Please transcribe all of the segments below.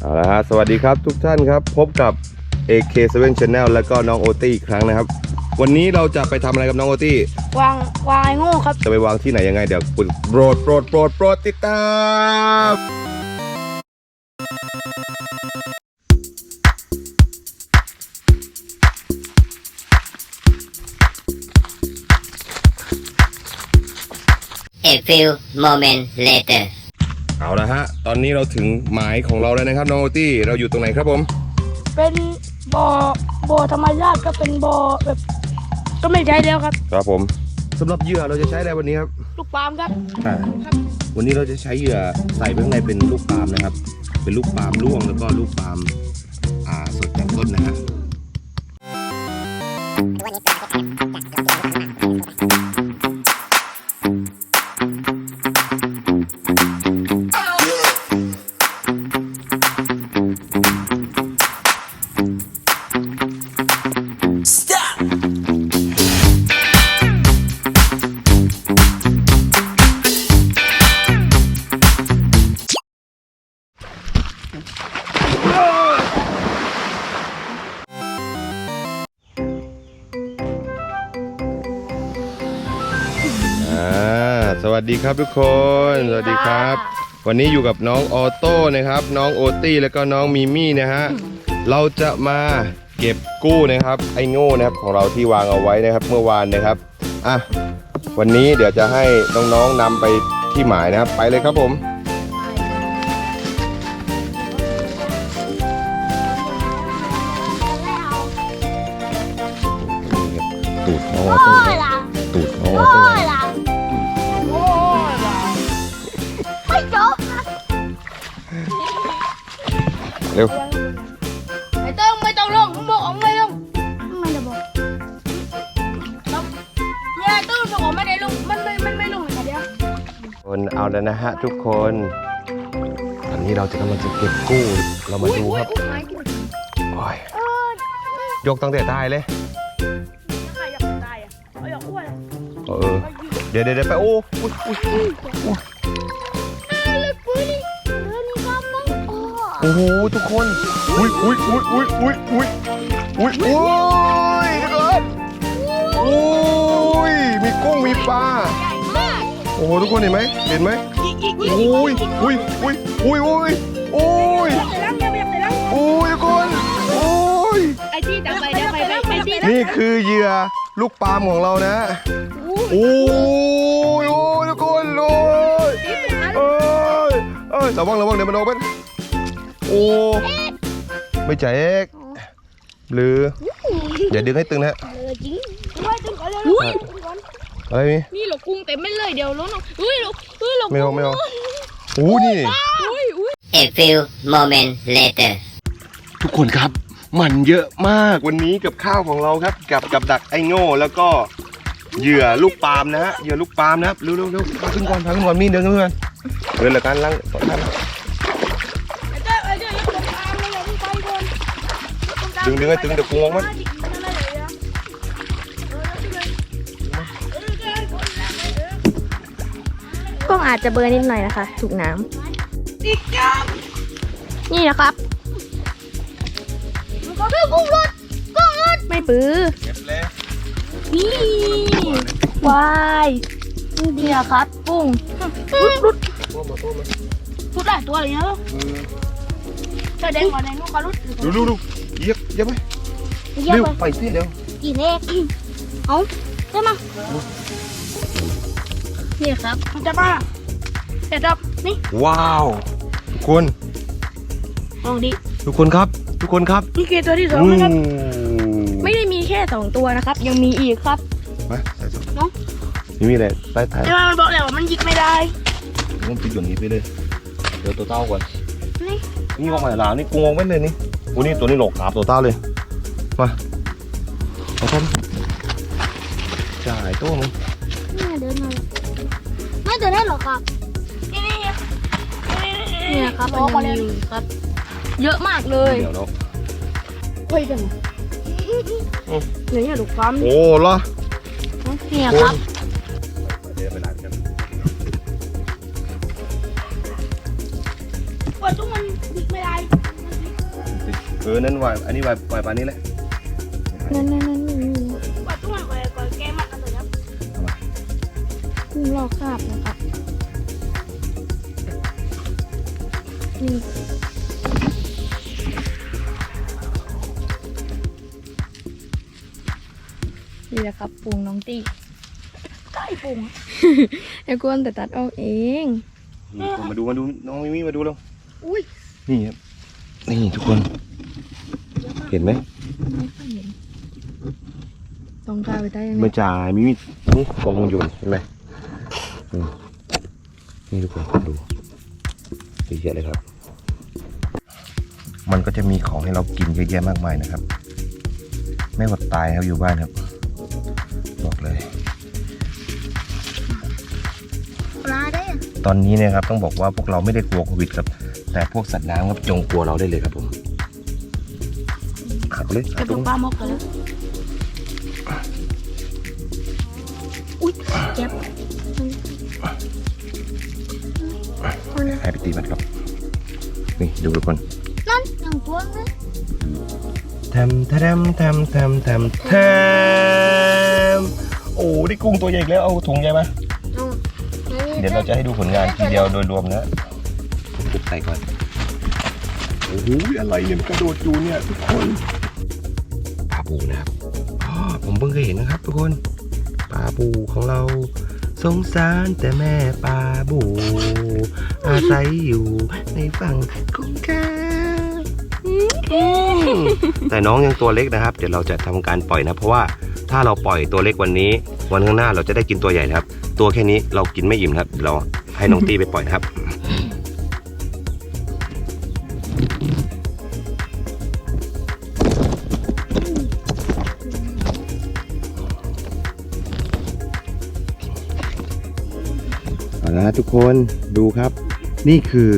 เอาละฮะสวัสดีครับทุกท่านครับพบกับ AK7 Channel แล้วก็น้องโอตี้อีกครั้งนะครับ วันนี้เราจะไปทำอะไรกับน้องโอตี้ วางวางไอ้โง่ครับ จะไปวางที่ไหนยังไงเดี๋ยวคุณโปรดโปรดโปรดโปรดติดตาม A few moments later. เอาละฮะ ตอนนี้เราถึงหมายของเราแล้วนะครับน้องโอตี้ เราอยู่ตรงไหนครับผม เป็นบ่อบ่อธรรมชาติก็เป็นบ่อแบบ ก็ไม่ใช้แล้วครับ ครับผมสำหรับเหยื่อเราจะใช้อะไรวันนี้ครับลูกปาล์มครับอ่าวันนี้เราจะใช้เหยื่อใส่ไปข้างในเป็นลูกปาล์มนะครับ เป็นลูกปาล์มร่วงแล้วก็ลูกปาล์มอ่าสดจากต้นนะฮะอ่ วัสดีครับทุกคน สวัสดีครับ วันนี้อยู่กับน้องออโต้นะครับ น้องโอตี้แล้วก็น้องมิมี่นะฮะ เราจะมาเก็บกู้นะครับ ไอ้โง่นะครับของเราที่วางเอาไว้นะครับเมื่อวานนะครับ อะ วันนี้เดี๋ยวจะให้น้องๆนำไปที่หมายนะครับ ไปเลยครับผม ตูดน้องออโต้ เร็วไม่ต้องไม่ต้องลงผมบอกออกไม่ลงไม่ได้บอกเนี่ยตู้บอกออกไม่ได้ลงมันไม่มันไม่ลงเลยค่ะเดียวคนเอาแล้วนะฮะทุกคนตอนนี้เราจะกำลังจะเก็บกู้เรามาดูครับอุ้ยอุ้ยโอ้ยเออยกตั้งแต่ใต้เลยใครอยากตายอะเอาอยากอ้วนอะเออเดี๋ยวเดี๋ยวเดี๋ยวไปโอ้อุ๊ย โอ้โหทุกคน อุ้ยอุ้ยอุ้ยอุ้ยอุ้ยอุ้ยอุ้ยอุ้ยทุกคนอุ้ยมีกุ้งมีปลาโอ้โหทุกคนเห็นไหมเห็นไหมอุ้ยอุ้ยอุ้ยอุ้ยอุ้ยอุ้ยเสร็จแล้วเนี่ยอุ้ยทุกคนอุ้ย ไอที่จับไปได้ไปได้ไอที่นี่คือเหยื่อลูกปาล์มของเรานะโอ้ยโอ้ยทุกคนโอ้ยเอ้ยเอ้ยระวังระวังเดี๋ยวมันโดนเป็น โอ้ไม่ใจเอกหรืออย่าดึงให้ตึงนะฮะจริงไม่ตึงก่อนเลยอุ้ยอะไรมีนี่หลกกุ้งเต็มไม่เลยเดี๋ยวล้นออกอุ้ยหลกอุ้ยหลกไม่เอาไม่เอาโอ้นี่อุ้ยอุ้ย A few moments later. ทุกคนครับมันเยอะมากวันนี้กับข้าวของเราครับ กับกับดักไอโง่แล้วก็เหยื่อลูกปาล์มนะฮะเหยื่อลูกปาล์มนะครับเร็วเร็วเร็วพาขึ้นก่อนพาขึ้นก่อนมีเดินขึ้นก่อนเดินละกันลังต่อท่าน ดึงดึงให้ตึงเดี๋ยวกูงงมั้ยกล้องอาจจะเบลอร์นิดหน่อยนะคะ ถูกน้อีกจับำนี่นะครับก็คือกุ้งรถกุ้งรถไม่ปื้อเก็บเลยนี่วายนี่นะครับกุ้งรุดรุดโต้มาโต้มารุดหลายตัวเลยเนาะแสดงว่าในนู้นก็รุดดูดูดู เหยียบเหยียบไหมเยี่ยมเร็วไปไปสิเดี๋ยวกี่เลขเอาได้มานี่ครับมันจะมาเดี๋ยวดับนี่ว้าวทุกคนลองดิทุกคนครับ ทุกคนครับนี่คือตัวที่สองอู้นะครับ ไม่ได้มีแค่สองตัวนะครับ ยังมีอีกครับมาใส่สองเนาะนี่มีอะไรใต้ฐานแต่ว่ามันบอกแล้วว่ามันยิงไม่ได้ผมปิดอย่างนี้ไปเลยเดี๋ยวตัวเต้าก่อนนี่นี่งอกใหม่ลาวนี่กูงงไม่เลยนี่ โอ้นี่ตัวนี้หลอกขาบตัวเต้าเลย มาเอาทจ่ายตัวมึงนี่เดินมาไม่เดินได้หรอครับนี่นี่นี่นะครับบอกมามันเลยังยมีอยู่ครับ เยอะมากเลยเดี๋ยวเนาะเฮ้ยกันเนี่ยลูกความโอ้เหรอนี่ครับเดี๋ยวไปร้านกันว่าทุกมันยิงไม่ได้ เออ นั่นวายอันนี้วายวายปลานี้แหละนั่นนั่นนั่นนี่ว่าต้องมาก่อนแก้มัดกันเลยครับเอามากุ้งลอกคราบนะครับนี่นี่แหละครับปูงน้องตี้ใต้ปุ่งไอ้กวนแต่ตัดออกเอง นี่ทุกคนมาดูมาดูน้องมิมี่มาดูแล้วอุ้ยนี่ครับ นี่ทุกคน เห็นไหมไม่ค่อยเห็นลองกาไปได้ยังไงเมื่อจ่ายมิมี่นี่กองอยู่เห็นไหมอืมนี่ทุกคนดูเยอะเลยครับ มันก็จะมีของให้เรากินเยอะแยะมากมายนะครับ ไม่อดตายครับอยู่บ้านครับบอกเลยปลาได้ตอนนี้เนะครับต้องบอกว่าพวกเราไม่ได้กลัวโควิดครับ แต่พวกสัตว์น้ำครับจงกลัวเราได้เลยครับผมขับ เลยเก็บตรงปลาหมกเลยอุ้ยเจ็บให้ไปตีมันครับ นี่ดูทุกคนนั่นหนังพวงนะทำทำทำทำทำทำโอ้ได้กุ้งตัวใหญ่อีกแล้วเอาถุงใหญ่มาเดี๋ยวเราจะให้ดูผลงานทีเดียวโดยรวมนะปุบใส่ก่อน โอ้โหอะไรเนี่ยมันกระโดดอยู่เนี่ยทุกคน ปูนะครับผมเพิ่งเคยเห็นนะครับทุกคนปลาปูของเราสงสารแต่แม่ปลาบู อาศัยอยู่ในฝั่งของข้าแต่น้องยังตัวเล็กนะครับ เดี๋ยวเราจะทำการปล่อยนะ เพราะว่าถ้าเราปล่อยตัวเล็กวันนี้ วันข้างหน้าเราจะได้กินตัวใหญ่นะครับ ตัวแค่นี้เรากินไม่อิ่มครับเราให้น้องตีไปปล่อยนะครับ เอาละทุกคนดูครับ นี่คือ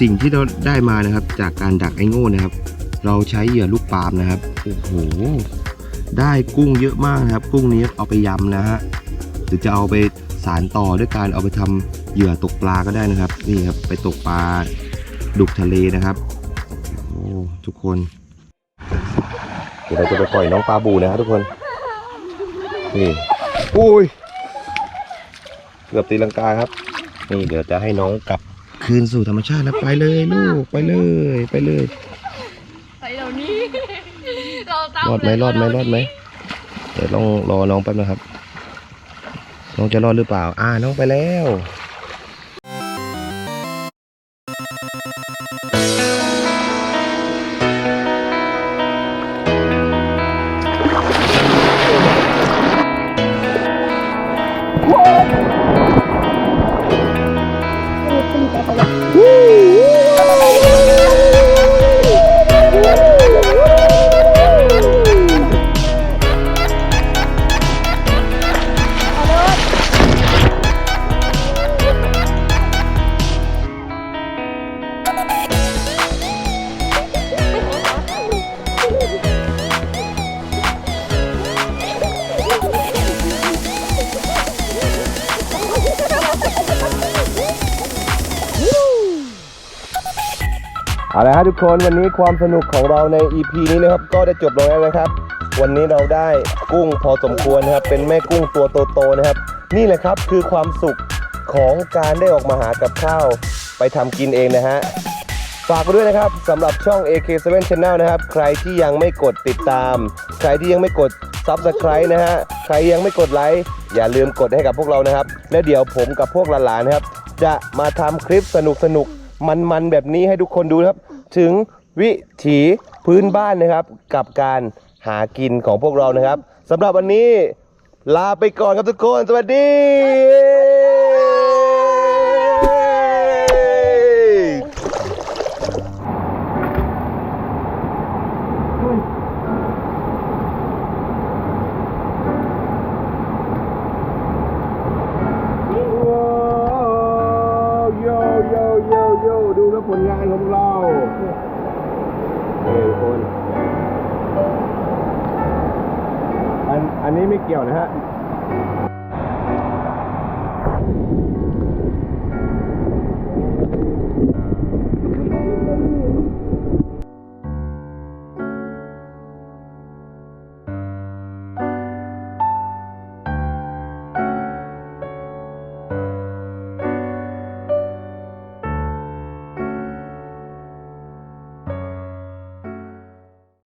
สิ่งที่เราได้มานะครับ จากการดักไอ้โง่นะครับ เราใช้เหยื่อลูกปาล์มนะครับโอ้โหได้กุ้งเยอะมากนะครับ กุ้งนี้เอาไปยำนะฮะหรือจะเอาไปสารต่อด้วยการเอาไปทำเหยื่อตกปลาก็ได้นะครับ นี่ครับไปตกปลาดุกทะเลนะครับโอ้ทุกคนเดี๋ยวเราจะไปปล่อยน้องปลาบูนะครับทุกคนนี่อุ้ย เกือบตีลังกาครับ นี่เดี๋ยวจะให้น้องกลับคืนสู่ธรรมชาตินะไปเลยลูกไปเลยไปเลยไปเดี๋ยวนี้เราตามรอดไหมรอดไหมรอดไหมเดี๋ยวต้องรอน้องแป๊บนะครับ น้องจะรอดหรือเปล่า อ่าน้องไปแล้ว เอาละครับทุกคนวันนี้ความสนุกของเราใน EP นี้นะครับก็ได้จบลงแล้วนะครับ วันนี้เราได้กุ้งพอสมควรนะครับ เป็นแม่กุ้งตัวโตๆนะครับ นี่แหละครับคือความสุขของการได้ออกมาหากับข้าวไปทำกินเองนะฮะฝากไว้ด้วยนะครับสำหรับช่อง AK7 Channel นะครับ ใครที่ยังไม่กดติดตาม ใครที่ยังไม่กด Subscribe นะฮะใครยังไม่กดไลค์อย่าลืมกดให้กับพวกเรานะครับ แล้วเดี๋ยวผมกับพวกหลานๆนะครับ จะมาทำคลิปสนุกๆ มันๆแบบนี้ให้ทุกคนดูนะครับ ถึงวิถีพื้นบ้านนะครับ กับการหากินของพวกเรานะครับสำหรับวันนี้ลาไปก่อนครับทุกคน สวัสดี ดูแล้วผลงานของเราเฮ้ยคนอันอันนี้ไม่เกี่ยวนะฮะ